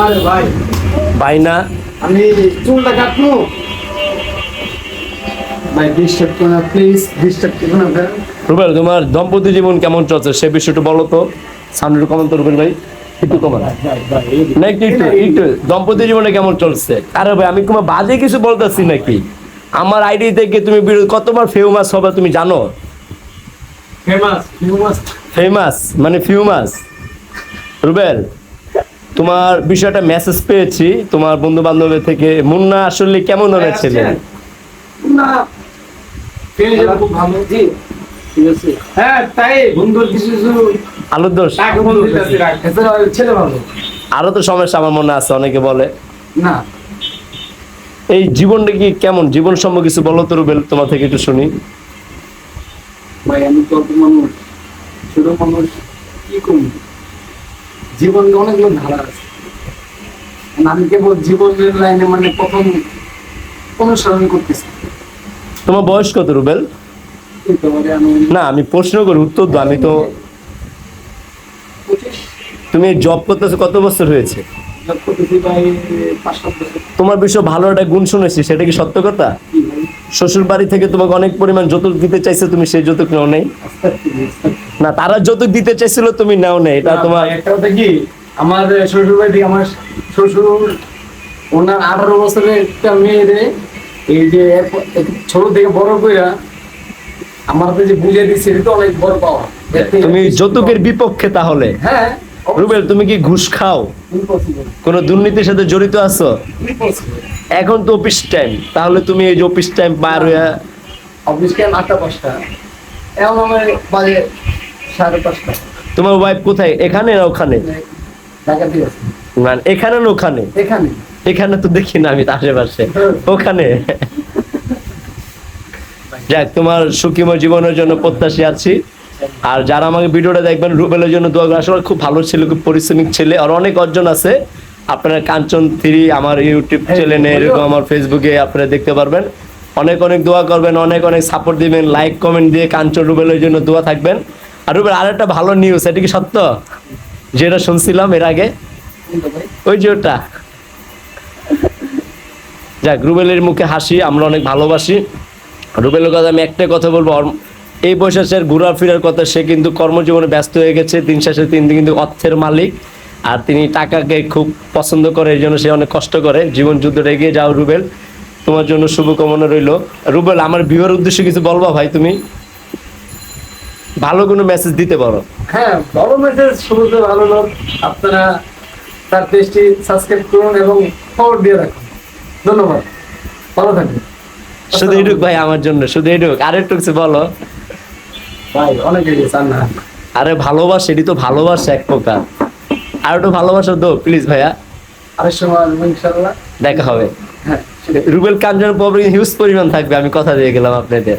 আরে ভাই। ভাই না। আমি চুলটা কাটবো। রুবেল তোমার দম্পতি জীবন কেমন চলছে? সে বিষয়টা বলো তো। রুবেল ভাই একটু কমান ভাই ভাই না একটু একটু একটু দম্পতি জীবনে কেমন চলছে? আরে ভাই আমি তোমার বাজে কিছু বলতেছি নাকি? আমার আইডি থেকে তুমি বিরো- কতবার ফেমাস হবে তুমি জানো? ফেমাস ফেমাস ফেমাস মানে ফিউমাস রুবেল তোমার বিষয়টা মেসেজ পেয়েছি। তোমার বন্ধু বান্ধবের থেকে। মুন্না আসলে কেমন ধরনের ছেলে না পেয়ে যাবে খুব ভালো। জি। ঠিক আছে। হ্যাঁ তাই। বন্ধুর কিছু কিছু আলোর দোষ। ছেলে আরও তো সমস্যা আমার মনে আছে অনেকে বলে। না। এই জীবনটা কি কেমন? জীবন সম্পর্কে কিছু বলো তো রুবেল তোমার থেকে একটু শুনি। ভাই আমি তো মানুষ ছোট মানুষ কি করব? জীবনে অনেকগুলো ধারা আছে। আমি কেবল জীবনের লাইনে মানে প্রথম অনুসরণ করতেছি। তোমার বয়স কত রুবেল? না আমি প্রশ্ন করি উত্তর দাও আমি তো তুমি জব করতেছো কত বছর হয়েছে? তোমার বিষয়ে ভালো একটা গুণ শুনেছি সেটা কি সত্য কথা? শ্বশুর বাড়ি থেকে তোমাকে অনেক পরিমাণ যৌতুক দিতে চাইছে তুমি সেই যৌতুক নাও নেই। না তারা যৌতুক দিতে চাইছিল তুমি নাও নেই। এটা তোমার একটা কথা কি আমার শ্বশুর বাড়ি আমার শ্বশুর ওনার আঠারো বছরের একটা মেয়েরে এই যে ছোট থেকে বড় কইরা আমার যে বুঝে দিচ্ছে এটা তো অনেক বড় পাওয়া। তুমি যৌতুকের বিপক্ষে তাহলে। হ্যাঁ রুবেল তুমি কি ঘুষ খাও? কোনো দুর্নীতির সাথে জড়িত আছো? এখন তো অফিস টাইম তাহলে তুমি এই যে অফিস টাইম পার হয়ে অফিস টাইম আটটা পাঁচটা। এখন আমার বাজে সাড়ে পাঁচটা। তোমার ওয়াইফ কোথায়? এখানে না ওখানে? ঢাকাতে না এখানে না ওখানে? এখানে। এখানে তো দেখি না আমি আশেপাশে। ওখানে? যাক তোমার সুখীময় জীবনের জন্য প্রত্যাশী আছি। আর যারা আমাকে ভিডিওটা দেখবেন, রুবেলের জন্য দোয়া করে আসলে খুব ভালো ছেলে, খুব পরিশ্রমিক ছেলে। আর অনেক অর্জন আছে। আপনারা কাঞ্চন থ্রি, আমার ইউটিউব চ্যানেলে এরকম আমার ফেসবুকে আপনারা দেখতে পারবেন। অনেক অনেক দোয়া করবেন, অনেক অনেক সাপোর্ট দিবেন লাইক কমেন্ট দিয়ে কাঞ্চন রুবেলের জন্য দোয়া থাকবেন। আর রুবেল আর একটা ভালো নিউজ এটা কি সত্য? যেটা শুনছিলাম এর আগে। ওই যে ওটা। যাক, রুবেলের মুখে হাসি, আমরা অনেক ভালোবাসি। রুবেলের কথা আমি একটাই কথা বলব এই বয়সে সে ঘোরাফেরার কথা সে কিন্তু কর্মজীবনে ব্যস্ত হয়ে গেছে। দিন শেষে তিনি কিন্তু অর্থের মালিক আর তিনি টাকাকে খুব পছন্দ করে এই জন্য সে অনেক কষ্ট করে। জীবন যুদ্ধটা এগিয়ে যাও রুবেল। তোমার জন্য শুভকামনা রইল। রুবেল আমার বিয়ের উদ্দেশ্যে কিছু বলবা ভাই তুমি? ভালো কোনো মেসেজ দিতে পারো। হ্যাঁ বড় মেসেজ শুরুতে ভালো লোক। আপনারা তার পেজটি সাবস্ক্রাইব করুন এবং খবর দিয়ে রাখুন। ধন্যবাদ। ভালো থাকবেন। শুধু এইটুক ভাই আমার জন্য শুধু এইটুক। আর একটু কিছু বলো। ভাই অনেক এগিয়ে চান না। আরে ভালোবাসা এটি তো ভালোবাসা এক প্রকার। আর একটু ভালোবাসা দো প্লিজ ভাইয়া। আরেক সময় দেখা হবে। হ্যাঁ রুবেল কাঞ্জন প্রবলেম হিউজ পরিমাণ থাকবে আমি কথা দিয়ে গেলাম আপনাদের।